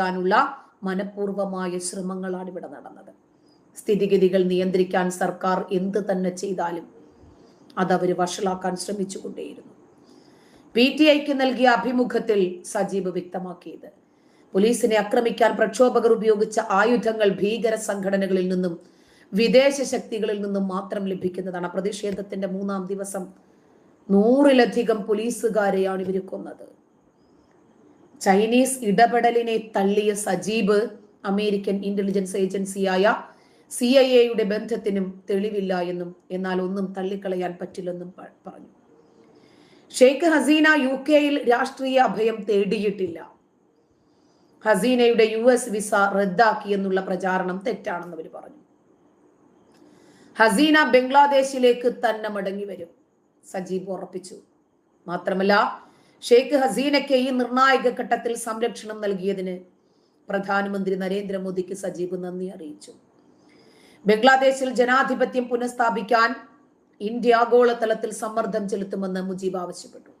ാനുള്ള മനഃപൂർവമായ ശ്രമങ്ങളാണ് ഇവിടെ നടന്നത്. സ്ഥിതിഗതികൾ നിയന്ത്രിക്കാൻ സർക്കാർ എന്ത് തന്നെ ചെയ്താലും അതവർ വഷളാക്കാൻ ശ്രമിച്ചുകൊണ്ടേയിരുന്നു. പി ടി ഐക്ക് നൽകിയ അഭിമുഖത്തിൽ സജീവ് വ്യക്തമാക്കിയത്. പോലീസിനെ ആക്രമിക്കാൻ പ്രക്ഷോഭകർ ഉപയോഗിച്ച ആയുധങ്ങൾ ഭീകര സംഘടനകളിൽ നിന്നും വിദേശ ശക്തികളിൽ നിന്നും മാത്രം ലഭിക്കുന്നതാണ്. പ്രതിഷേധത്തിന്റെ മൂന്നാം ദിവസം നൂറിലധികം പോലീസുകാരെയാണ് ഇവർ കൊന്നത്. ചൈനീസ് ഇടപെടലിനെ തള്ളിയ സജീബ് അമേരിക്കൻ ഇന്റലിജൻസ് ഏജൻസിയായ സി ഐ എയുടെ ബന്ധത്തിനും തെളിവില്ല എന്നും എന്നാൽ ഒന്നും തള്ളിക്കളയാൻ പറ്റില്ലെന്നും പറഞ്ഞു. ഷെയ്ഖ് ഹസീന യു കെയിൽ രാഷ്ട്രീയ അഭയം തേടിയിട്ടില്ല. ഹസീനയുടെ യു എസ് വിസ റദ്ദാക്കിയെന്നുള്ള പ്രചാരണം തെറ്റാണെന്ന് അവർ പറഞ്ഞു. ഹസീന ബംഗ്ലാദേശിലേക്ക് തന്നെ മടങ്ങി വരും സജീബ് ഉറപ്പിച്ചു. മാത്രമല്ല ഷെയ്ഖ് ഹസീനയ്ക്ക് ഈ നിർണായക ഘട്ടത്തിൽ സംരക്ഷണം നൽകിയതിന് പ്രധാനമന്ത്രി നരേന്ദ്രമോദിക്ക് സജീബ് നന്ദി അറിയിച്ചു. ബംഗ്ലാദേശിൽ ജനാധിപത്യം പുനഃസ്ഥാപിക്കാൻ ഇന്ത്യ ആഗോളതലത്തിൽ സമ്മർദ്ദം ചെലുത്തുമെന്ന് മുജീബ് ആവശ്യപ്പെട്ടു.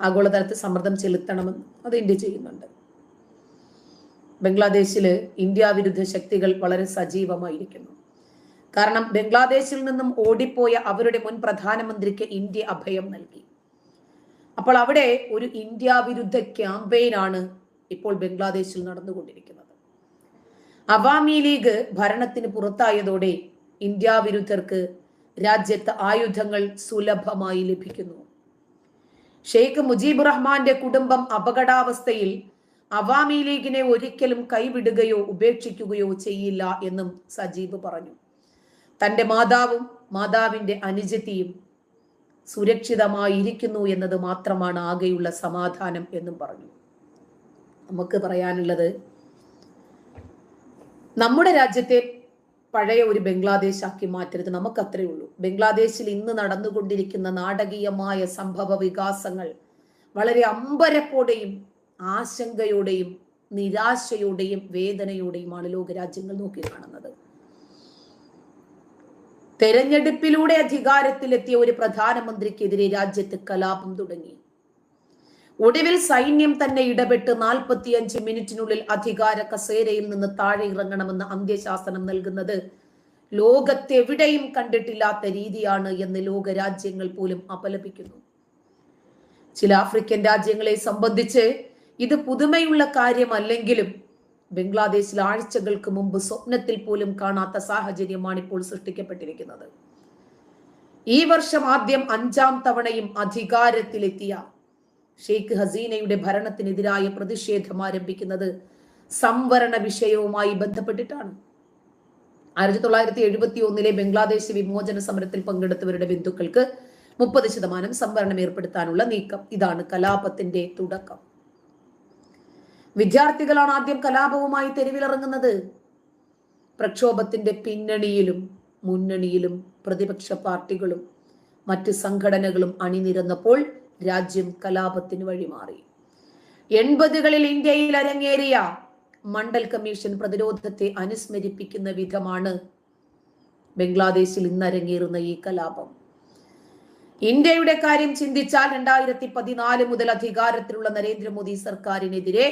ആഗോളതലത്തിൽ സമ്മർദ്ദം ചെലുത്തണമെന്ന് അത് ഇന്ത്യ ചെയ്യുന്നുണ്ട്. ബംഗ്ലാദേശിൽ ഇന്ത്യ വിരുദ്ധ ശക്തികൾ വളരെ സജീവമായിരിക്കുന്നു. കാരണം ബംഗ്ലാദേശിൽ നിന്നും ഓടിപ്പോയ അവരുടെ മുൻ പ്രധാനമന്ത്രിക്ക് ഇന്ത്യ അഭയം നൽകി. അപ്പോൾ അവിടെ ഒരു ഇന്ത്യ വിരുദ്ധ ക്യാമ്പയിനാണ് ഇപ്പോൾ ബംഗ്ലാദേശിൽ നടന്നുകൊണ്ടിരിക്കുന്നത്. അവാമി ലീഗ് ഭരണത്തിന് പുറത്തായതോടെ ഇന്ത്യ വിരുദ്ധർക്ക് രാജ്യത്ത് ആയുധങ്ങൾ സുലഭമായി ലഭിക്കുന്നു. ഷെയ്ഖ് മുജീബ് റഹ്മാന്റെ കുടുംബം അപകടാവസ്ഥയിൽ അവാമി ലീഗിനെ ഒരിക്കലും കൈവിടുകയോ ഉപേക്ഷിക്കുകയോ ചെയ്യില്ല എന്നും സജീബ് പറഞ്ഞു. തന്റെ മാതാവും മാതാവിന്റെ അനുജത്തിയും സുരക്ഷിതമായിരിക്കുന്നു എന്നത് മാത്രമാണ് ആകെയുള്ള സമാധാനം എന്നും പറഞ്ഞു. നമുക്ക് പറയാനുള്ളത് നമ്മുടെ രാജ്യത്തെ പഴയ ഒരു ബംഗ്ലാദേശ് ആക്കി മാറ്റരുത്. നമുക്ക് അത്രേ ഉള്ളൂ. ബംഗ്ലാദേശിൽ ഇന്ന് നടന്നുകൊണ്ടിരിക്കുന്ന നാടകീയമായ സംഭവ വികാസങ്ങൾ വളരെ അമ്പരപ്പോടെയും ആശങ്കയോടെയും നിരാശയോടെയും വേദനയോടെയുമാണ് ലോകരാജ്യങ്ങൾ നോക്കിക്കാണുന്നത്. തെരഞ്ഞെടുപ്പിലൂടെ അധികാരത്തിലെത്തിയ ഒരു പ്രധാനമന്ത്രിക്കെതിരെ രാജ്യത്ത് കലാപം തുടങ്ങി. ഒടുവിൽ സൈന്യം തന്നെ ഇടപെട്ട് നാൽപ്പത്തിയഞ്ച് മിനിറ്റിനുള്ളിൽ അധികാര കസേരയിൽ നിന്ന് താഴെ ഇറങ്ങണമെന്ന് അന്ത്യശാസനം നൽകുന്നത് ലോകത്തെവിടെയും കണ്ടിട്ടില്ലാത്ത രീതിയാണ് എന്ന് ലോകരാജ്യങ്ങൾ പോലും അപലപിക്കുന്നു. ചില ആഫ്രിക്കൻ രാജ്യങ്ങളെ സംബന്ധിച്ച് ഇത് പുതുമയുള്ള കാര്യമല്ലെങ്കിലും ബംഗ്ലാദേശിൽ ആഴ്ചകൾക്ക് മുമ്പ് സ്വപ്നത്തിൽ പോലും കാണാത്ത സാഹചര്യമാണ് ഇപ്പോൾ സൃഷ്ടിക്കപ്പെട്ടിരിക്കുന്നത്. ഈ വർഷം ആദ്യം അഞ്ചാം തവണയും അധികാരത്തിലെത്തിയ ഷെയ്ഖ് ഹസീനയുടെ ഭരണത്തിനെതിരായ പ്രതിഷേധം ആരംഭിക്കുന്നത് സംവരണ വിഷയവുമായി ബന്ധപ്പെട്ടിട്ടാണ്. ആയിരത്തി തൊള്ളായിരത്തി എഴുപത്തി ഒന്നിലെ ബംഗ്ലാദേശ് വിമോചന സമരത്തിൽ പങ്കെടുത്തവരുടെ ബന്ധുക്കൾക്ക് മുപ്പത് ശതമാനം സംവരണം ഏർപ്പെടുത്താനുള്ള നീക്കം. ഇതാണ് കലാപത്തിന്റെ തുടക്കം. വിദ്യാർത്ഥികളാണ് ആദ്യം കലാപവുമായി തെരുവിലിറങ്ങുന്നത്. പ്രക്ഷോഭത്തിന്റെ പിന്നണിയിലും മുന്നണിയിലും പ്രതിപക്ഷ പാർട്ടികളും മറ്റ് സംഘടനകളും അണിനിരന്നപ്പോൾ രാജ്യം കലാപത്തിന് വഴിമാറി. എൺപതുകളിൽ ഇന്ത്യയിൽ അരങ്ങേറിയ മണ്ഡൽ കമ്മീഷൻ പ്രതിരോധത്തെ അനുസ്മരിപ്പിക്കുന്ന വിധമാണ് ബംഗ്ലാദേശിൽ ഇന്ന് അരങ്ങേറുന്ന ഈ കലാപം. ഇന്ത്യയുടെ കാര്യം ചിന്തിച്ചാൽ രണ്ടായിരത്തി പതിനാല് മുതൽ അധികാരത്തിലുള്ള നരേന്ദ്രമോദി സർക്കാരിനെതിരെ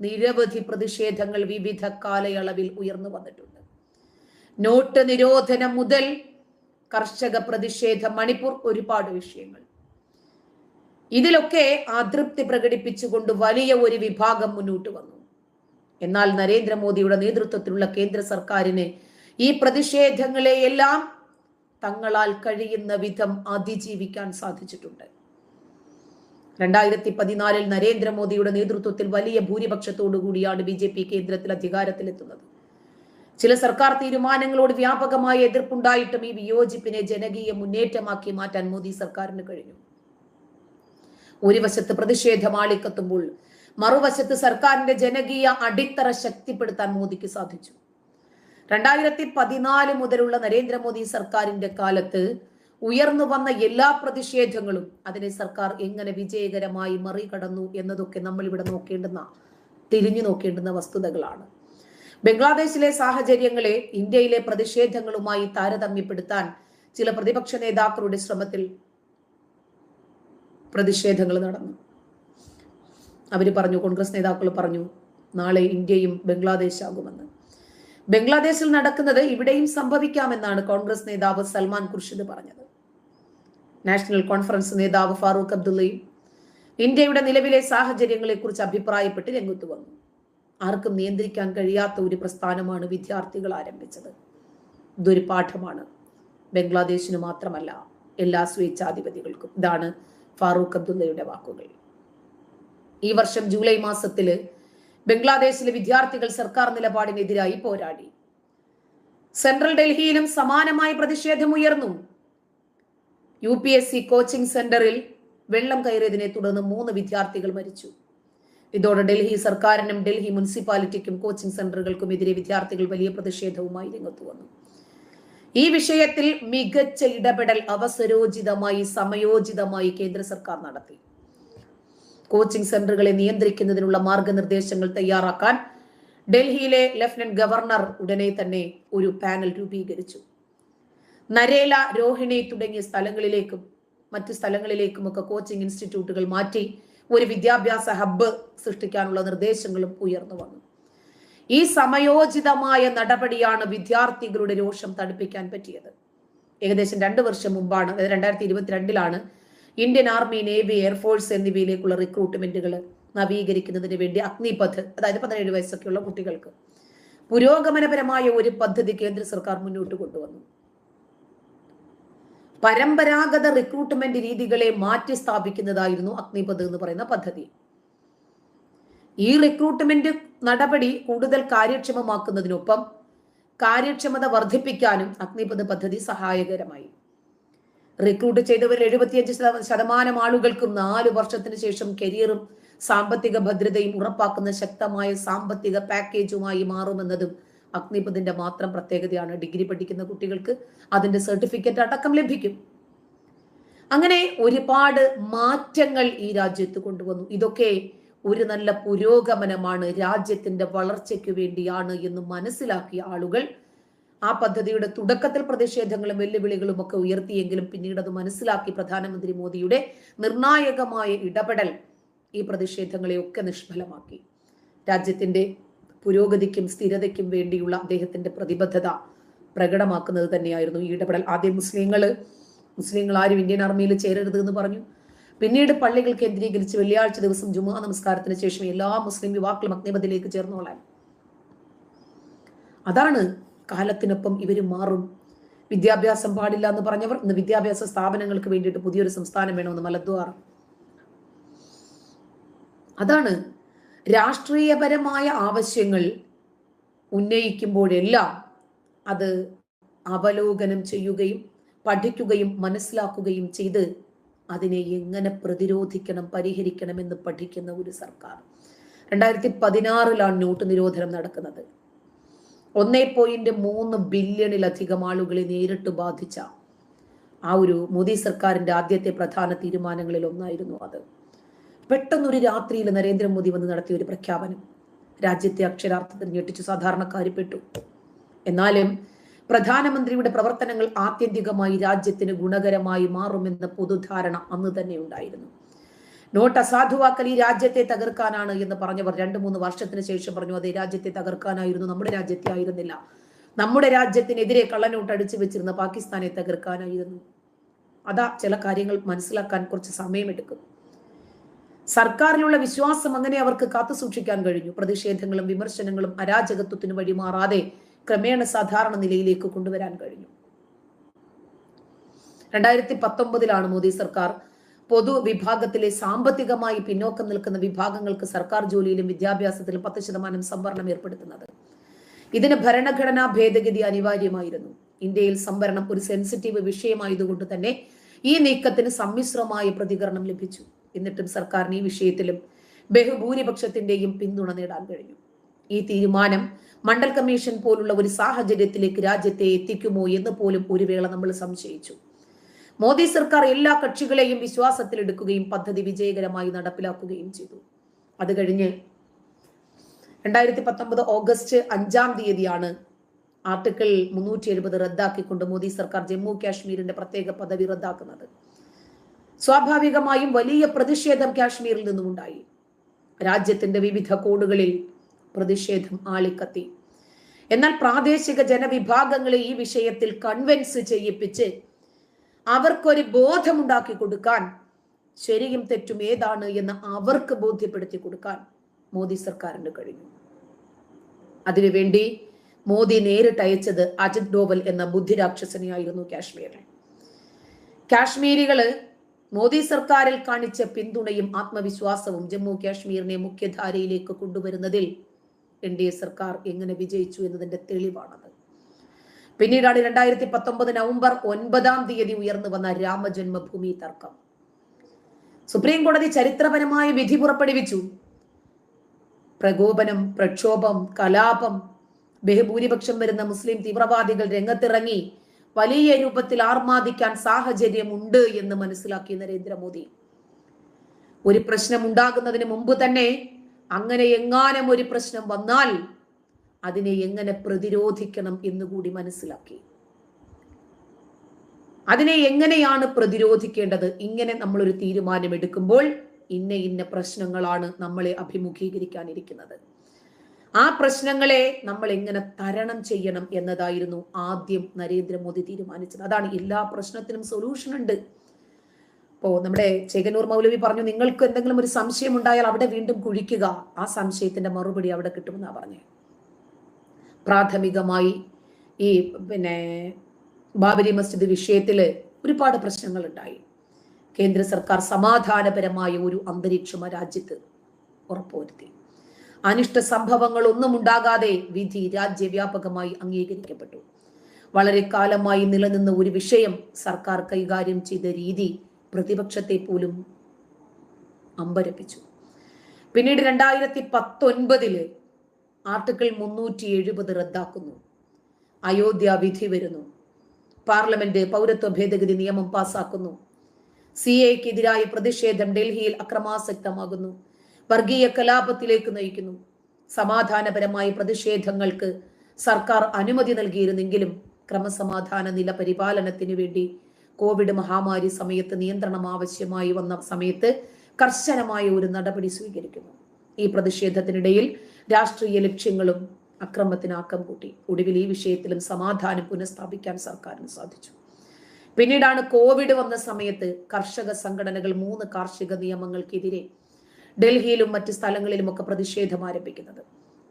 നിരവധി പ്രതിഷേധങ്ങൾ വിവിധ കാലയളവിൽ ഉയർന്നു വന്നിട്ടുണ്ട്. നോട്ട് നിരോധനം മുതൽ കർഷക പ്രതിഷേധം മണിപ്പൂർ ഒരുപാട് വിഷയങ്ങൾ. ഇതിലൊക്കെ അതൃപ്തി പ്രകടിപ്പിച്ചുകൊണ്ട് വലിയ ഒരു വിഭാഗം മുന്നോട്ട് വന്നു. എന്നാൽ നരേന്ദ്രമോദിയുടെ നേതൃത്വത്തിലുള്ള കേന്ദ്ര സർക്കാരിന് ഈ പ്രതിഷേധങ്ങളെയെല്ലാം തങ്ങളാൽ കഴിയുന്ന വിധം അതിജീവിക്കാൻ സാധിച്ചിട്ടുണ്ട്. രണ്ടായിരത്തി പതിനാലിൽ നരേന്ദ്രമോദിയുടെ നേതൃത്വത്തിൽ വലിയ ഭൂരിപക്ഷത്തോടു കൂടിയാണ് ബി ജെ പി കേന്ദ്രത്തിൽ അധികാരത്തിലെത്തുന്നത്. ചില സർക്കാർ തീരുമാനങ്ങളോട് വ്യാപകമായ എതിർപ്പുണ്ടായിട്ടും ഈ വിയോജിപ്പിനെ ജനകീയ മുന്നേറ്റമാക്കി മാറ്റാൻ മോദി സർക്കാരിന് കഴിഞ്ഞു. ഒരു വശത്ത് പ്രതിഷേധം ആളിക്കത്തുമ്പോൾ മറുവശത്ത് സർക്കാരിന്റെ ജനകീയ അടിത്തറ ശക്തിപ്പെടുത്താൻ മോദിക്ക് സാധിച്ചു. രണ്ടായിരത്തി പതിനാല് മുതലുള്ള നരേന്ദ്രമോദി സർക്കാരിന്റെ കാലത്ത് ഉയർന്നു വന്ന എല്ലാ പ്രതിഷേധങ്ങളും അതിനെ സർക്കാർ എങ്ങനെ വിജയകരമായി മറികടന്നു എന്നതൊക്കെ നമ്മൾ ഇവിടെ നോക്കേണ്ടുന്ന തിരിഞ്ഞു നോക്കേണ്ടുന്ന വസ്തുതകളാണ്. ബംഗ്ലാദേശിലെ സാഹചര്യങ്ങളെ ഇന്ത്യയിലെ പ്രതിഷേധങ്ങളുമായി താരതമ്യപ്പെടുത്താൻ ചില പ്രതിപക്ഷ നേതാക്കളുടെ ശ്രമത്തിൽ പ്രതിഷേധങ്ങൾ നടന്നു. അവർ പറഞ്ഞു കോൺഗ്രസ് നേതാക്കൾ പറഞ്ഞു നാളെ ഇന്ത്യയും ബംഗ്ലാദേശ് ആകുമെന്ന്. ബംഗ്ലാദേശിൽ നടക്കുന്നത് ഇവിടെയും സംഭവിക്കാമെന്നാണ് കോൺഗ്രസ് നേതാവ് സൽമാൻ ഖുർഷിദ് പറഞ്ഞത്. നാഷണൽ കോൺഫറൻസ് നേതാവ് ഫാറൂഖ് അബ്ദുള്ളയും ഇന്ത്യയുടെ നിലവിലെ സാഹചര്യങ്ങളെക്കുറിച്ച് അഭിപ്രായപ്പെട്ട് രംഗത്ത് വന്നു. ആർക്കും നിയന്ത്രിക്കാൻ കഴിയാത്ത ഒരു പ്രസ്ഥാനമാണ് വിദ്യാർത്ഥികൾ ആരംഭിച്ചത്. ഇതൊരു പാഠമാണ്. ബംഗ്ലാദേശിന് മാത്രമല്ല എല്ലാ സ്വേച്ഛാധിപതികൾക്കും. ഇതാണ് ഫാറൂഖ് അബ്ദുള്ളയുടെ വാക്കുകൾ. ഈ വർഷം ജൂലൈ മാസത്തിൽ ബംഗ്ലാദേശിലെ വിദ്യാർത്ഥികൾ സർക്കാർ നിലപാടിനെതിരായി പോരാടി. സെൻട്രൽ ഡൽഹിയിലും സമാനമായ പ്രതിഷേധം ഉയർന്നു U P S C coaching സെന്ററിൽ വെള്ളം കയറിയതിനെ തുടർന്ന് മൂന്ന് വിദ്യാർത്ഥികൾ മരിച്ചു. ഇതോടെ ഡൽഹി സർക്കാരിനും ഡൽഹി മുനിസിപ്പാലിറ്റിക്കും കോച്ചിംഗ് സെന്ററുകൾക്കും എതിരെ വിദ്യാർത്ഥികൾ വലിയ പ്രതിഷേധവുമായി രംഗത്തു വന്നു. ഈ വിഷയത്തിൽ മികച്ച ഇടപെടൽ അവസരോചിതമായി സമയോചിതമായി കേന്ദ്ര സർക്കാർ നടത്തി. കോച്ചിംഗ് സെന്ററുകളെ നിയന്ത്രിക്കുന്നതിനുള്ള മാർഗനിർദ്ദേശങ്ങൾ തയ്യാറാക്കാൻ ഡൽഹിയിലെ ലഫ്റ്റനന്റ് ഗവർണർ ഉടനെ തന്നെ ഒരു പാനൽ രൂപീകരിച്ചു. നരേല രോഹിണി തുടങ്ങിയ സ്ഥലങ്ങളിലേക്കും മറ്റു സ്ഥലങ്ങളിലേക്കുമൊക്കെ കോച്ചിങ് ഇൻസ്റ്റിറ്റ്യൂട്ടുകൾ മാറ്റി ഒരു വിദ്യാഭ്യാസ ഹബ്ബ് സൃഷ്ടിക്കാനുള്ള നിർദ്ദേശങ്ങളും ഉയർന്നു വന്നു. ഈ സമയോചിതമായ നടപടിയാണ് വിദ്യാർത്ഥികളുടെ രോഷം തണുപ്പിക്കാൻ പറ്റിയത്. ഏകദേശം രണ്ടു വർഷം മുമ്പാണ് രണ്ടായിരത്തി ഇരുപത്തിരണ്ടിലാണ് Indian army navy air force എന്നിവയിലേക്കുള്ള റിക്രൂട്ട്മെന്റുകൾ നവീകരിക്കുന്നതിന് വേണ്ടി അഗ്നിപഥ് അതായത് പതിനേഴ് വയസ്സൊക്കെയുള്ള കുട്ടികൾക്ക് പുരോഗമനപരമായ ഒരു പദ്ധതി കേന്ദ്ര സർക്കാർ മുന്നോട്ട് കൊണ്ടുവന്നു. പരമ്പരാഗത റിക്രൂട്ട്മെന്റ് രീതികളെ മാറ്റി സ്ഥാപിക്കുന്നതായിരുന്നു അഗ്നിപഥ് എന്ന് പറയുന്ന പദ്ധതി. ഈ റിക്രൂട്ട്മെന്റ് നടപടി കൂടുതൽ കാര്യക്ഷമമാക്കുന്നതിനൊപ്പം കാര്യക്ഷമത വർദ്ധിപ്പിക്കാനും അഗ്നിപഥ് പദ്ധതി സഹായകരമായി. റിക്രൂട്ട് ചെയ്തവരിൽ എഴുപത്തിയഞ്ച് ശതമാനം ആളുകൾക്കും നാല് വർഷത്തിന് ശേഷം കരിയറും സാമ്പത്തിക ഭദ്രതയും ഉറപ്പാക്കുന്ന ശക്തമായ സാമ്പത്തിക പാക്കേജുമായി മാറുമെന്നതും അഗ്നിപഥിന്റെ മാത്രം പ്രത്യേകതയാണ് ഡിഗ്രി പഠിക്കുന്ന കുട്ടികൾക്ക് അതിന്റെ സർട്ടിഫിക്കറ്റ് അടക്കം ലഭിക്കും. അങ്ങനെ ഒരുപാട് മാറ്റങ്ങൾ ഈ രാജ്യത്ത് കൊണ്ടുവന്നു. ഇതൊക്കെ ഒരു നല്ല പുരോഗമനമാണ്. രാജ്യത്തിന്റെ വളർച്ചയ്ക്ക് വേണ്ടിയാണ് എന്ന് മനസ്സിലാക്കിയ ആളുകൾ ആ പദ്ധതിയുടെ തുടക്കത്തിൽ പ്രതിഷേധങ്ങളും വെല്ലുവിളികളും ഒക്കെ ഉയർത്തിയെങ്കിലും പിന്നീട് അത് മനസ്സിലാക്കി പ്രധാനമന്ത്രി മോദിയുടെ നിർണായകമായ ഇടപെടൽ ഈ പ്രതിഷേധങ്ങളെയൊക്കെ നിഷ്ഫലമാക്കി. രാജ്യത്തിന്റെ പുരോഗതിക്കും സ്ഥിരതയ്ക്കും വേണ്ടിയുള്ള അദ്ദേഹത്തിന്റെ പ്രതിബദ്ധത പ്രകടമാക്കുന്നത് തന്നെയായിരുന്നു ഈ ഇടപെടൽ. ആദ്യം മുസ്ലിങ്ങൾ മുസ്ലിങ്ങൾ ആരും ഇന്ത്യൻ ആർമിയിൽ ചേരരുത് എന്ന് പറഞ്ഞു. പിന്നീട് പള്ളികൾ കേന്ദ്രീകരിച്ച് വെള്ളിയാഴ്ച ദിവസം ജുമാ നമസ്കാരത്തിന് ശേഷം എല്ലാ മുസ്ലിം യുവാക്കളും അഗ്നിപഥിലേക്ക് ചേർന്നോളാൻ അതാണ് കാലത്തിനൊപ്പം ഇവർ മാറും. വിദ്യാഭ്യാസം പാടില്ല എന്ന് പറഞ്ഞവർ ഇന്ന് വിദ്യാഭ്യാസ സ്ഥാപനങ്ങൾക്ക് വേണ്ടിയിട്ട് പുതിയൊരു സംസ്ഥാനം വേണമെന്ന് മലദ്വാർ. അതാണ് രാഷ്ട്രീയപരമായ ആവശ്യങ്ങൾ ഉന്നയിക്കുമ്പോഴെല്ലാം അത് അവലോകനം ചെയ്യുകയും പഠിക്കുകയും മനസ്സിലാക്കുകയും ചെയ്ത് അതിനെ എങ്ങനെ പ്രതിരോധിക്കണം പരിഹരിക്കണം എന്ന് പഠിക്കുന്ന ഒരു സർക്കാർ. രണ്ടായിരത്തി പതിനാറിലാണ് നോട്ട് നിരോധനം നടക്കുന്നത്. ഒന്നേ പോയിന്റ് മൂന്ന് ബില്യണിലധികം ആളുകളെ നേരിട്ട് ബാധിച്ച ആ ഒരു മോദി സർക്കാരിന്റെ ആദ്യത്തെ പ്രധാന തീരുമാനങ്ങളിൽ ഒന്നായിരുന്നു അത്. പെട്ടെന്നൊരു രാത്രിയിൽ നരേന്ദ്രമോദി വന്ന് നടത്തിയ ഒരു പ്രഖ്യാപനം. രാജ്യത്തെ അക്ഷരാർത്ഥത്തിൽ ഞെട്ടിച്ചു സാധാരണക്കാർ പെട്ടു. എന്നാലും പ്രധാനമന്ത്രിയുടെ പ്രവർത്തനങ്ങൾ ആത്യന്തികമായി രാജ്യത്തിന് ഗുണകരമായി മാറുമെന്ന പൊതുധാരണ അന്ന് തന്നെ ഉണ്ടായിരുന്നു. നോട്ട് അസാധുവാക്കൽ ഈ രാജ്യത്തെ തകർക്കാനാണ് എന്ന് പറഞ്ഞവർ രണ്ടു മൂന്ന് വർഷത്തിന് ശേഷം പറഞ്ഞു അതേ രാജ്യത്തെ തകർക്കാനായിരുന്നു. നമ്മുടെ രാജ്യത്തെ ആയിരുന്നില്ല. നമ്മുടെ രാജ്യത്തിനെതിരെ കള്ളനോട്ട് അടിച്ചു വെച്ചിരുന്ന പാകിസ്ഥാനെ തകർക്കാനായിരുന്നു. അതാ ചില കാര്യങ്ങൾ മനസ്സിലാക്കാൻ കുറച്ച് സമയമെടുക്കും. സർക്കാരിലുള്ള വിശ്വാസം അങ്ങനെ അവർക്ക് കാത്തു സൂക്ഷിക്കാൻ കഴിഞ്ഞു. പ്രതിഷേധങ്ങളും വിമർശനങ്ങളും അരാജകത്വത്തിന് വഴിമാറാതെ ക്രമേണ സാധാരണ നിലയിലേക്ക് കൊണ്ടുവരാൻ കഴിഞ്ഞു. രണ്ടായിരത്തി പത്തൊമ്പതിലാണ് മോദി സർക്കാർ പൊതുവിഭാഗത്തിലെ സാമ്പത്തികമായി പിന്നോക്കം നിൽക്കുന്ന വിഭാഗങ്ങൾക്ക് സർക്കാർ ജോലിയിലും വിദ്യാഭ്യാസത്തിലും പത്ത് ശതമാനം സംവരണം ഏർപ്പെടുത്തുന്നത്. ഇതിന് ഭരണഘടനാ ഭേദഗതി അനിവാര്യമായിരുന്നു. ഇന്ത്യയിൽ സംവരണം ഒരു സെൻസിറ്റീവ് വിഷയമായതുകൊണ്ട് തന്നെ ഈ നീക്കത്തിന് സമ്മിശ്രമായ പ്രതികരണം ലഭിച്ചു. എന്നിട്ടും സർക്കാരിന് ഈ വിഷയത്തിലും ബഹുഭൂരിപക്ഷത്തിന്റെയും പിന്തുണ നേടാൻ കഴിഞ്ഞു. ഈ തീരുമാനം മണ്ഡൽ കമ്മീഷൻ പോലുള്ള ഒരു സാഹചര്യത്തിലേക്ക് രാജ്യത്തെ എത്തിക്കുമോ എന്ന് പോലും ഒരു വേള നമ്മൾ സംശയിച്ചു. മോദി സർക്കാർ എല്ലാ കക്ഷികളെയും വിശ്വാസത്തിലെടുക്കുകയും പദ്ധതി വിജയകരമായി നടപ്പിലാക്കുകയും ചെയ്തു. അത് കഴിഞ്ഞ് രണ്ടായിരത്തി പത്തൊമ്പത് ഓഗസ്റ്റ് അഞ്ചാം തീയതിയാണ് ആർട്ടിക്കിൾ മുന്നൂറ്റി എഴുപത് റദ്ദാക്കിക്കൊണ്ട് മോദി സർക്കാർ ജമ്മു കാശ്മീരിന്റെ പ്രത്യേക പദവി റദ്ദാക്കുന്നത്. സ്വാഭാവികമായും വലിയ പ്രതിഷേധം കാശ്മീരിൽ നിന്നും ഉണ്ടായി രാജ്യത്തിന്റെ വിവിധ കോണുകളിൽ പ്രതിഷേധം ആളിക്കത്തി. എന്നാൽ പ്രാദേശിക ജനവിഭാഗങ്ങളെ ഈ വിഷയത്തിൽ കൺവെൻസ് ചെയ്യിപ്പിച്ച് അവർക്കൊരു ബോധമുണ്ടാക്കി കൊടുക്കാൻ ശരിയും തെറ്റും ഏതാണ് എന്ന് അവർക്ക് ബോധ്യപ്പെടുത്തി കൊടുക്കാൻ മോദി സർക്കാരിന് കഴിഞ്ഞു. അതിനുവേണ്ടി മോദി നേരിട്ട് അയച്ചത് അജിത് ഡോവൽ എന്ന ബുദ്ധിരാക്ഷസനെയായിരുന്നു കാശ്മീരിൽ. കാശ്മീരികൾ മോദി സർക്കാരിൽ കാണിച്ച പിന്തുണയും ആത്മവിശ്വാസവും ജമ്മു കാശ്മീരിനെ മുഖ്യധാരയിലേക്ക് കൊണ്ടുവരുന്നതിൽ എൻ ഡി എ സർക്കാർ എങ്ങനെ വിജയിച്ചു എന്നതിന്റെ തെളിവാണത്. പിന്നീടാണ് രണ്ടായിരത്തി പത്തൊമ്പത് നവംബർ ഒൻപതാം തീയതി ഉയർന്നു വന്ന രാമജന്മഭൂമി തർക്കം. സുപ്രീം കോടതി ചരിത്രപരമായ വിധി പുറപ്പെടുവിച്ചു. പ്രകോപനം പ്രക്ഷോഭം കലാപം ബഹുഭൂരിപക്ഷം വരുന്ന മുസ്ലിം തീവ്രവാദികൾ രംഗത്തിറങ്ങി. വലിയ രൂപത്തിൽ ആർമാദിക്കാൻ സാഹചര്യമുണ്ട് എന്ന് മനസ്സിലാക്കി നരേന്ദ്രമോദി. ഒരു പ്രശ്നം ഉണ്ടാകുന്നതിന് മുമ്പ് തന്നെ അങ്ങനെ എങ്ങാനും ഒരു പ്രശ്നം വന്നാൽ അതിനെ എങ്ങനെ പ്രതിരോധിക്കണം എന്നുകൂടി മനസ്സിലാക്കി. അതിനെ എങ്ങനെയാണ് പ്രതിരോധിക്കേണ്ടത്? ഇങ്ങനെ നമ്മളൊരു തീരുമാനം എടുക്കുമ്പോൾ ഇന്ന ഇന്ന പ്രശ്നങ്ങളാണ് നമ്മളെ അഭിമുഖീകരിക്കാനിരിക്കുന്നത്. ആ പ്രശ്നങ്ങളെ നമ്മൾ എങ്ങനെ തരണം ചെയ്യണം എന്നതായിരുന്നു ആദ്യം നരേന്ദ്രമോദി തീരുമാനിച്ചത്. അതാണ് എല്ലാ പ്രശ്നത്തിനും സൊല്യൂഷൻ ഉണ്ട്. ഇപ്പോ നമ്മുടെ ചേകനൂർ മൗലവി പറഞ്ഞു നിങ്ങൾക്ക് എന്തെങ്കിലും ഒരു സംശയം ഉണ്ടായാൽ അവിടെ വീണ്ടും കുഴിക്കുക. ആ സംശയത്തിന്റെ മറുപടി അവിടെ കിട്ടുമെന്നാ പറഞ്ഞത് പ്രാഥമികമായി ഈ പിന്നെ ബാബരി മസ്ജിദ് വിഷയത്തിൽ ഒരുപാട് പ്രശ്നങ്ങൾ ഉണ്ടായി. കേന്ദ്ര സർക്കാർ സമാധാനപരമായ ഒരു അന്തരീക്ഷം രാജ്യത്ത് ഉറപ്പുവരുത്തി. അനിഷ്ട സംഭവങ്ങൾ ഒന്നും ഉണ്ടാകാതെ വിധി രാജ്യവ്യാപകമായി അംഗീകരിക്കപ്പെട്ടു. വളരെ കാലമായി നിലനിന്ന ഒരു വിഷയം സർക്കാർ കൈകാര്യം ചെയ്ത രീതി പ്രതിപക്ഷത്തെ പോലും അമ്പരപ്പിച്ചു. പിന്നീട് രണ്ടായിരത്തി പത്തൊൻപതിൽ ആർട്ടിക്കിൾ മുന്നൂറ്റി എഴുപത് റദ്ദാക്കുന്നു. അയോധ്യ വിധി വരുന്നു. പാർലമെന്റ് പൗരത്വ ഭേദഗതി നിയമം പാസാക്കുന്നു. സി എക്കെതിരായ പ്രതിഷേധം ഡൽഹിയിൽ അക്രമാസക്തമാകുന്നു. വർഗീയ കലാപത്തിലേക്ക് നയിക്കുന്നു. സമാധാനപരമായ പ്രതിഷേധങ്ങൾക്ക് സർക്കാർ അനുമതി നൽകിയിരുന്നെങ്കിലും ക്രമസമാധാന നില പരിപാലനത്തിനു വേണ്ടി കോവിഡ് മഹാമാരി സമയത്ത് നിയന്ത്രണം ആവശ്യമായി വന്ന സമയത്ത് കർശനമായ ഒരു നടപടി സ്വീകരിക്കുന്നു. ഈ പ്രതിഷേധത്തിനിടയിൽ രാഷ്ട്രീയ ലക്ഷ്യങ്ങളും അക്രമത്തിന് ആക്കം കൂട്ടി. ഒടുവിൽ ഈ വിഷയത്തിലും സമാധാനം പുനഃസ്ഥാപിക്കാൻ സർക്കാരിന് സാധിച്ചു. പിന്നീടാണ് കോവിഡ് വന്ന സമയത്ത് കർഷക സംഘടനകൾ മൂന്ന് കാർഷിക നിയമങ്ങൾക്കെതിരെ ഡൽഹിയിലും മറ്റ് സ്ഥലങ്ങളിലുമൊക്കെ പ്രതിഷേധം ആരംഭിക്കുന്നത്.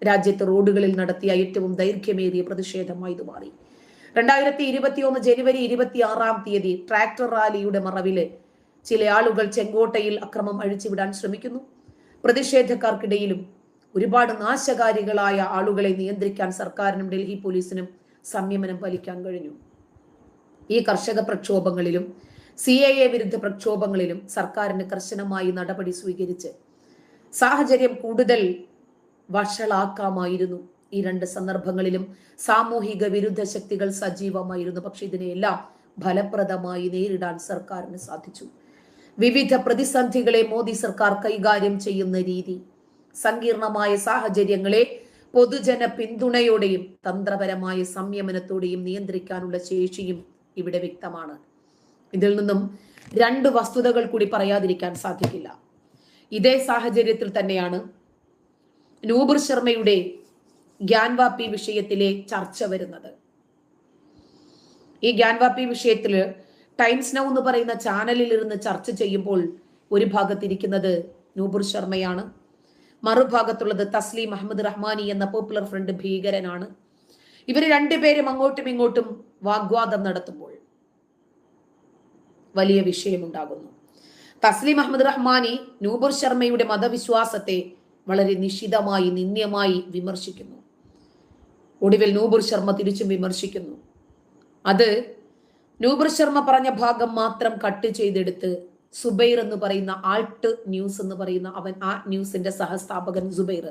രാജ്യത്ത് റോഡുകളിൽ നടത്തിയ ഏറ്റവും ദൈർഘ്യമേറിയ പ്രതിഷേധമായി ഇത് മാറി. രണ്ടായിരത്തി ഇരുപത്തിയൊന്ന് ജനുവരി ഇരുപത്തി ആറാം തീയതി ട്രാക്ടർ റാലിയുടെ മറവിൽ ചില ആളുകൾ ചെങ്കോട്ടയിൽ അക്രമം അഴിച്ചുവിടാൻ ശ്രമിക്കുന്നു. പ്രതിഷേധക്കാർക്കിടയിലും ഒരുപാട് നാശകാരികളായ ആളുകളെ നിയന്ത്രിക്കാൻ സർക്കാരിനും ഡൽഹി പോലീസിനും സംയമനം പാലിക്കാൻ കഴിഞ്ഞു. ഈ കർഷക പ്രക്ഷോഭങ്ങളിലും സി എ എ വിരുദ്ധ പ്രക്ഷോഭങ്ങളിലും സർക്കാരിന് കർശനമായി നടപടി സ്വീകരിച്ച് സാഹചര്യം കൂടുതൽ വഷളാക്കാമായിരുന്നു. ഈ രണ്ട് സന്ദർഭങ്ങളിലും സാമൂഹിക വിരുദ്ധ ശക്തികൾ സജീവമായിരുന്നു. പക്ഷെ ഇതിനെയെല്ലാം ഫലപ്രദമായി നേരിടാൻ സർക്കാരിന് സാധിച്ചു. വിവിധ പ്രതിസന്ധികളെ മോദി സർക്കാർ കൈകാര്യം ചെയ്യുന്ന രീതി. സങ്കീർണമായ സാഹചര്യങ്ങളെ പൊതുജന പിന്തുണയോടെയും തന്ത്രപരമായ സംയമനത്തോടെയും നിയന്ത്രിക്കാനുള്ള ശേഷിയും ഇവിടെ വ്യക്തമാണ്. ഇതിൽ നിന്നും രണ്ട് വസ്തുതകൾ കൂടി പറയാതിരിക്കാൻ സാധിക്കില്ല. ഇതേ സാഹചര്യത്തിൽ തന്നെയാണ് നൂബുർ ശർമ്മയുടെ ഗ്യാൻവാപ്പി വിഷയത്തിലെ ചർച്ച വരുന്നത്. ഈ ഗ്യാൻവാപ്പി വിഷയത്തിൽ ടൈംസ് നൗ എന്ന് പറയുന്ന ചാനലിൽ ഇരുന്ന് ചർച്ച ചെയ്യുമ്പോൾ ഒരു ഭാഗത്തിരിക്കുന്നത് നൂപുർ ശർമ്മയാണ്. മറുഭാഗത്തുള്ളത് തസ്ലീം അഹമ്മദ് റഹ്മാനി എന്ന പോപ്പുലർ ഫ്രണ്ട് ഭീകരനാണ്. ഇവർ രണ്ടുപേരും അങ്ങോട്ടും ഇങ്ങോട്ടും വാഗ്വാദം നടത്തുമ്പോൾ വലിയ വിഷയമുണ്ടാകുന്നു. തസ്ലീം അഹമ്മദ് റഹ്മാനി നൂബർ ശർമ്മയുടെ മതവിശ്വാസത്തെ വളരെ നിശിതമായി നിന്ദ്യമായി വിമർശിക്കുന്നു. ഒടുവിൽ നൂബർ ശർമ്മ തിരിച്ചും വിമർശിക്കുന്നു. അത് നൂബർ ശർമ്മ പറഞ്ഞ ഭാഗം മാത്രം കട്ട് ചെയ്തെടുത്ത് സുബൈർ എന്ന് പറയുന്ന ആൾട്ട് ന്യൂസ് എന്ന് പറയുന്ന അവൻ ആ ന്യൂസിന്റെ സഹസ്ഥാപകൻ സുബൈർ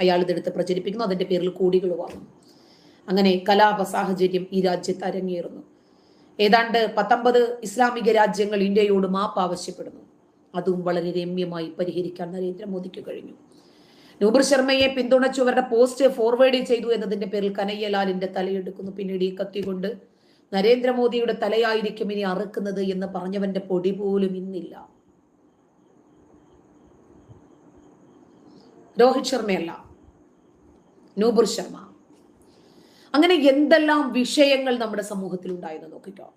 അയാൾ ഇതെടുത്ത് പ്രചരിപ്പിക്കുന്നു. അതിന്റെ പേരിൽ കൂടികൾ വാങ്ങും. അങ്ങനെ കലാപ സാഹചര്യം ഈ രാജ്യത്ത് അരങ്ങേറുന്നു. ഏതാണ്ട് പത്തൊമ്പത് ഇസ്ലാമിക രാജ്യങ്ങൾ ഇന്ത്യയോട് മാപ്പ് ആവശ്യപ്പെടുന്നു. അതും വളരെ രമ്യമായി പരിഹരിക്കാൻ നരേന്ദ്രമോദിക്ക് കഴിഞ്ഞു. നൂബർ ശർമ്മയെ പിന്തുണച്ചവരുടെ പോസ്റ്റ് ഫോർവേഡ് ചെയ്തു എന്നതിന്റെ പേരിൽ കനയ്യലാലിന്റെ തലയെടുക്കുന്നു. പിന്നീട് ഈ കത്തി കൊണ്ട് നരേന്ദ്രമോദിയുടെ തലയായിരിക്കും ഇനി അറുക്കുന്നത് എന്ന് പറഞ്ഞവന്റെ പൊടി പോലും ഇന്നില്ല. രോഹിത് ശർമ്മയല്ല നൂപുർ ശർമ്മ. അങ്ങനെ എന്തെല്ലാം വിഷയങ്ങൾ നമ്മുടെ സമൂഹത്തിൽ ഉണ്ടായെന്ന് നോക്കിക്കോ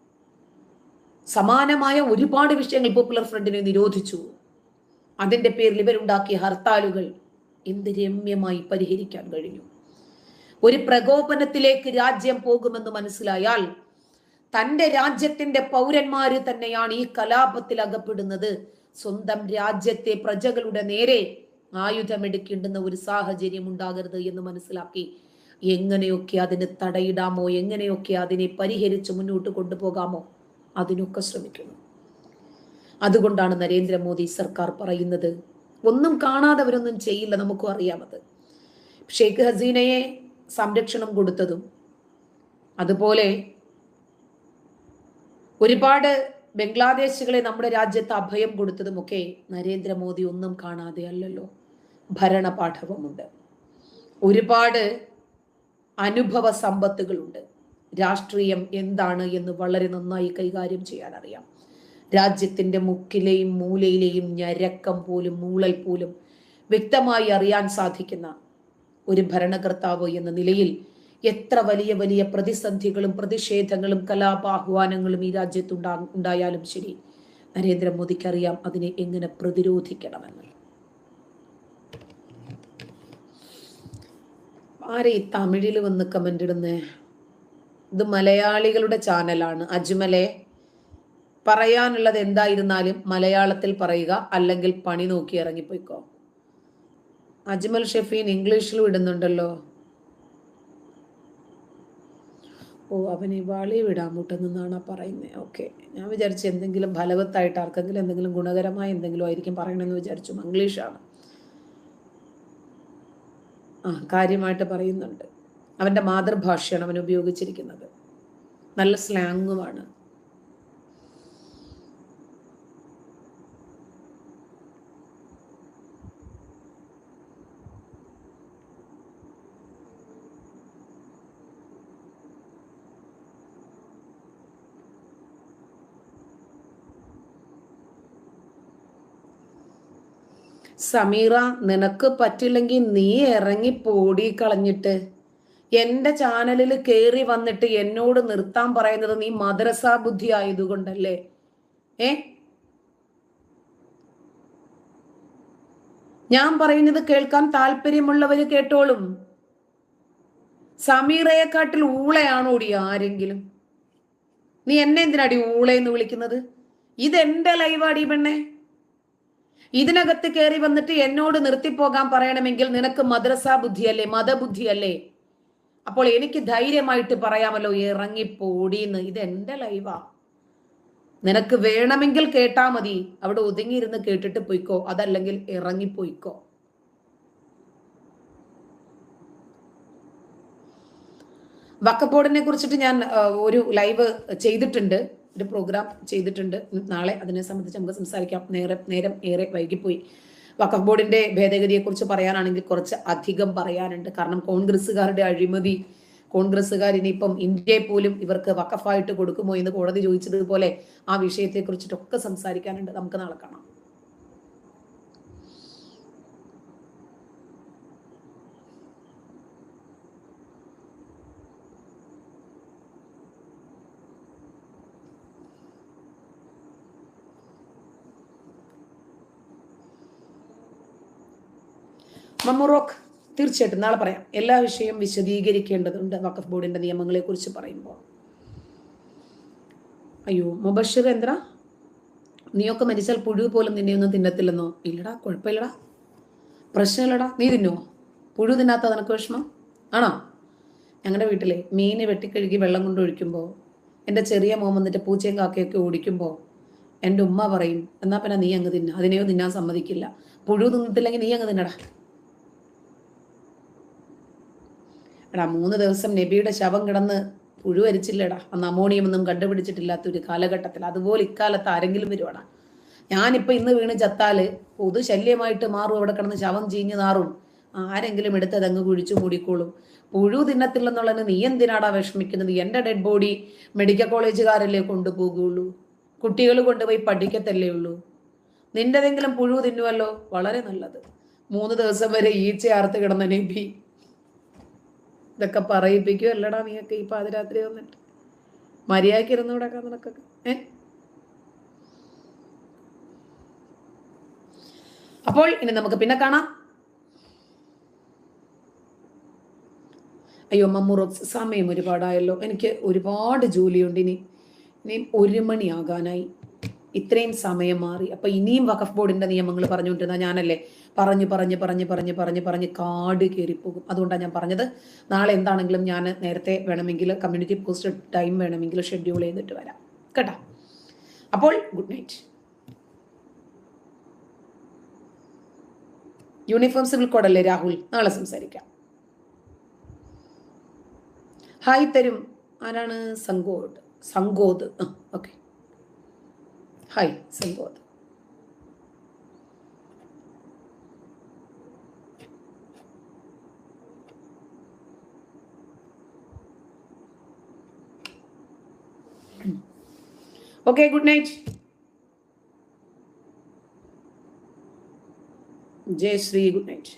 സമാനമായ ഒരുപാട് വിഷയങ്ങൾ പോപ്പുലർ ഫ്രണ്ടിനെ നിരോധിച്ചു. അതിന്റെ പേരിൽ ഇവരുണ്ടാക്കിയ ഹർത്താലുകൾ എന്ത് രമ്യമായി പരിഹരിക്കാൻ കഴിഞ്ഞു. ഒരു പ്രകോപനത്തിലേക്ക് രാജ്യം പോകുമെന്ന് മനസ്സിലായാൽ തന്റെ രാജ്യത്തിന്റെ പൗരന്മാര് തന്നെയാണ് ഈ കലാപത്തിൽ അകപ്പെടുന്നത്. സ്വന്തം രാജ്യത്തെ പ്രജകളുടെ നേരെ ആയുധമെടുക്കേണ്ടുന്ന ഒരു സാഹചര്യം ഉണ്ടാകരുത് എന്ന് മനസ്സിലാക്കി എങ്ങനെയൊക്കെ അതിന് തടയിടാമോ? എങ്ങനെയൊക്കെ അതിനെ പരിഹരിച്ച് മുന്നോട്ട് കൊണ്ടുപോകാമോ? അതിനൊക്കെ ശ്രമിക്കുന്നു. അതുകൊണ്ടാണ് നരേന്ദ്രമോദി സർക്കാർ പറയുന്നത് ഒന്നും കാണാതെ അവരൊന്നും ചെയ്യില്ല നമുക്കും അറിയാമത് ഷെയ്ഖ് ഹസീനയെ സംരക്ഷണം കൊടുത്തതും അതുപോലെ ഒരുപാട് ബംഗ്ലാദേശികളെ നമ്മുടെ രാജ്യത്ത് അഭയം കൊടുത്തതുമൊക്കെ നരേന്ദ്രമോദി ഒന്നും കാണാതെ അല്ലല്ലോ ഭരണപാഠവുമുണ്ട്. ഒരുപാട് അനുഭവ സമ്പത്തുകളുണ്ട്. രാഷ്ട്രീയം എന്താണ് എന്ന് വളരെ നന്നായി കൈകാര്യം ചെയ്യാൻ അറിയാം രാജ്യത്തിന്റെ മുക്കിലെയും മൂലയിലെയും ഞരക്കം പോലും മൂളൽ പോലും വ്യക്തമായി അറിയാൻ സാധിക്കുന്ന ഒരു ഭരണകർത്താവ് എന്ന നിലയിൽ എത്ര വലിയ വലിയ പ്രതിസന്ധികളും പ്രതിഷേധങ്ങളും കലാപാഹ്വാനങ്ങളും ഈ രാജ്യത്തുണ്ടാ ഉണ്ടായാലും ശരി നരേന്ദ്രമോദിക്ക് അറിയാം അതിനെ എങ്ങനെ പ്രതിരോധിക്കണമെന്ന്. ആരെ ഈ തമിഴിൽ വന്ന് കമന്റ് ഇടുന്നേ? ഇത് മലയാളികളുടെ ചാനലാണ്. അജ്മലെ പറയാനുള്ളത് എന്തായിരുന്നാലും മലയാളത്തിൽ പറയുക അല്ലെങ്കിൽ പണി നോക്കി ഇറങ്ങിപ്പോയിക്കോ. അജ്മൽ ഷെഫീൻ ഇംഗ്ലീഷിലും ഇടുന്നുണ്ടല്ലോ. ഓ അവന് വാളി വിടാൻ മുട്ടെന്നാണ് പറയുന്നത് ഓക്കെ. ഞാൻ വിചാരിച്ചു എന്തെങ്കിലും ഫലവത്തായിട്ട് ആർക്കെങ്കിലും എന്തെങ്കിലും ഗുണകരമായ എന്തെങ്കിലും ആയിരിക്കും പറയണമെന്ന് വിചാരിച്ചു. ഇംഗ്ലീഷാണ് ആ കാര്യമായിട്ട് പറയുന്നുണ്ട്. അവന്റെ മാതൃഭാഷയാണ് അവൻ ഉപയോഗിച്ചിരിക്കുന്നത്. നല്ല സ്ലാങ്ങുമാണ് സമീറ നിനക്ക് പറ്റില്ലെങ്കിൽ നീ ഇറങ്ങി പോടി കളഞ്ഞിട്ട്. എന്റെ ചാനലിൽ കയറി വന്നിട്ട് എന്നോട് നിർത്താൻ പറയുന്നത് നീ മദ്രസ ബുദ്ധി ആയതുകൊണ്ടല്ലേ ഏ? ഞാൻ പറയുന്നത് കേൾക്കാൻ താല്പര്യമുള്ളവര് കേട്ടോളും. സമീറയെക്കാട്ടിൽ ഊളയാണോടി ആരെങ്കിലും? നീ എന്നെ എന്തിനാടി ഊളയെന്ന് വിളിക്കുന്നത്? ഇതെന്റെ ലൈവാടി പെണ്ണേ. ഇതിനകത്ത് കയറി വന്നിട്ട് എന്നോട് നിർത്തിപ്പോകാൻ പറയണമെങ്കിൽ നിനക്ക് മദ്രസ ബുദ്ധിയല്ലേ? മതബുദ്ധിയല്ലേ? അപ്പോൾ എനിക്ക് ധൈര്യമായിട്ട് പറയാമല്ലോ ഇറങ്ങിപ്പോടീന്ന്. ഇത് എന്റെ ലൈവാ നിനക്ക് വേണമെങ്കിൽ കേട്ടാ മതി. അവിടെ ഒതുങ്ങിയിരുന്ന് കേട്ടിട്ട് പോയിക്കോ. അതല്ലെങ്കിൽ ഇറങ്ങിപ്പോയിക്കോ. വക്കപ്പോടിനെ കുറിച്ചിട്ട് ഞാൻ ഒരു ലൈവ് ചെയ്തിട്ടുണ്ട്. ഒരു പ്രോഗ്രാം ചെയ്തിട്ടുണ്ട്. നാളെ അതിനെ സംബന്ധിച്ച് നമുക്ക് സംസാരിക്കാം. നേരെ നേരം ഏറെ വൈകിപ്പോയി. വഖഫ് ബോർഡിന്റെ ഭേദഗതിയെക്കുറിച്ച് പറയാനാണെങ്കിൽ കുറച്ച് അധികം പറയാനുണ്ട്. കാരണം കോൺഗ്രസ്സുകാരുടെ അഴിമതി കോൺഗ്രസ്സുകാർ ഇനിയിപ്പം ഇന്ത്യയെ പോലും ഇവർക്ക് വഖഫായിട്ട് കൊടുക്കുമോ എന്ന് കോടതി ചോദിച്ചതുപോലെ ആ വിഷയത്തെക്കുറിച്ചിട്ടൊക്കെ സംസാരിക്കാനുണ്ട്. നമുക്ക് നാളെ കാണാം. മമ്മുറോക്ക് തീർച്ചയായിട്ടും നാളെ പറയാം. എല്ലാ വിഷയവും വിശദീകരിക്കേണ്ടതുണ്ട്. വഖഫ് ബോർഡിന്റെ നിയമങ്ങളെ കുറിച്ച് പറയുമ്പോൾ. അയ്യോ മുബഷിർ എന്ത്ര നീയൊക്കെ മരിച്ചാൽ പുഴു പോലും നിന്നെയൊന്നും തിന്നത്തില്ലെന്നോ? ഇല്ലടാ കുഴപ്പമില്ലടാ. പ്രശ്നമില്ലടാ. നീ തിന്നോ? പുഴു തിന്നാത്ത നിനക്ക് വിഷമം? ആണോ? ഞങ്ങളുടെ വീട്ടിലെ മീന് വെട്ടിക്കഴുകി വെള്ളം കൊണ്ട് ഒഴിക്കുമ്പോൾ എന്റെ ചെറിയ മോൻ വന്നിട്ട് പൂച്ചയും കാക്കയൊക്കെ ഓടിക്കുമ്പോൾ എന്റെ ഉമ്മ പറയും എന്നാൽ പിന്നെ നീ അങ്ങ് തിന്ന. അതിനെയോ തിന്നാൻ സമ്മതിക്കില്ല. പുഴു തിന്നിട്ടില്ലെങ്കിൽ നീ അങ്ങ് തിന്നടാ. എടാ മൂന്ന് ദിവസം നബിയുടെ ശവം കിടന്ന് പുഴുവരിച്ചില്ലടാ. അന്ന് അമോണിയം ഒന്നും കണ്ടുപിടിച്ചിട്ടില്ലാത്ത ഒരു കാലഘട്ടത്തിൽ. അതുപോലെ ഇക്കാലത്ത് ആരെങ്കിലും വരുവാടാ? ഞാനിപ്പോൾ ഇന്ന് വീണ് ചത്താൽ പൊതു ശല്യമായിട്ട് മാറും അവിടെ കിടന്ന് ശവം ചീഞ്ഞു നാറും. ആരെങ്കിലും എടുത്ത് അങ്ങ് കുഴിച്ചു മൂടിക്കോളും. പുഴു തിന്നത്തില്ലെന്നുള്ളതിന് നീ എന്തിനാടാ വിഷമിക്കുന്നത്? എന്റെ ഡെഡ് ബോഡി മെഡിക്കൽ കോളേജുകാരല്ലേ കൊണ്ടുപോകുള്ളൂ? കുട്ടികൾ കൊണ്ടുപോയി പഠിക്കത്തല്ലേ ഉള്ളൂ? നിന്റെതെങ്കിലും പുഴു തിന്നുവല്ലോ? വളരെ നല്ലത്. മൂന്ന് ദിവസം വരെ ഈച്ച ആർത്ത് കിടന്ന നബി. ഇതൊക്കെ പറയിപ്പിക്കും. അല്ലടാ നീയൊക്കെ ഈ പാതിരാത്രി വന്നിട്ട്. മര്യാദയ്ക്ക് ഇരുന്ന് കിടക്കാൻ നിനക്കൊക്കെ ഏ? അപ്പോൾ ഇനി നമുക്ക് പിന്നെ കാണാം. അയ്യോ മമ്മൂറോക്സ് സമയം ഒരുപാടായല്ലോ. എനിക്ക് ഒരുപാട് ജോലിയുണ്ട് ഇനി. ഇനി ഒരു മണിയാകാനായി. ഇത്രയും സമയം മാറി. അപ്പൊ ഇനിയും വഖഫ് ബോർഡിന്റെ നിയമങ്ങൾ പറഞ്ഞുകൊണ്ടിരുന്ന ഞാനല്ലേ? പറഞ്ഞു പറഞ്ഞ് പറഞ്ഞ് പറഞ്ഞ് പറഞ്ഞ് പറഞ്ഞ് കാട് കയറിപ്പോകും. അതുകൊണ്ടാണ് ഞാൻ പറഞ്ഞത്. നാളെ എന്താണെങ്കിലും ഞാൻ നേരത്തെ വേണമെങ്കിൽ കമ്മ്യൂണിറ്റി പോസ്റ്റ് ടൈം വേണമെങ്കിൽ ഷെഡ്യൂൾ ചെയ്തിട്ട് വരാം. കേട്ടോ? അപ്പോൾ ഗുഡ് നൈറ്റ് യൂണിഫോം സിവിൽ കോഡല്ലേ രാഹുൽ? നാളെ സംസാരിക്കാം. ഹായ് തരും. ആരാണ്? Sankod Sankoth okay hi Sankoth okay good night Jayashree good night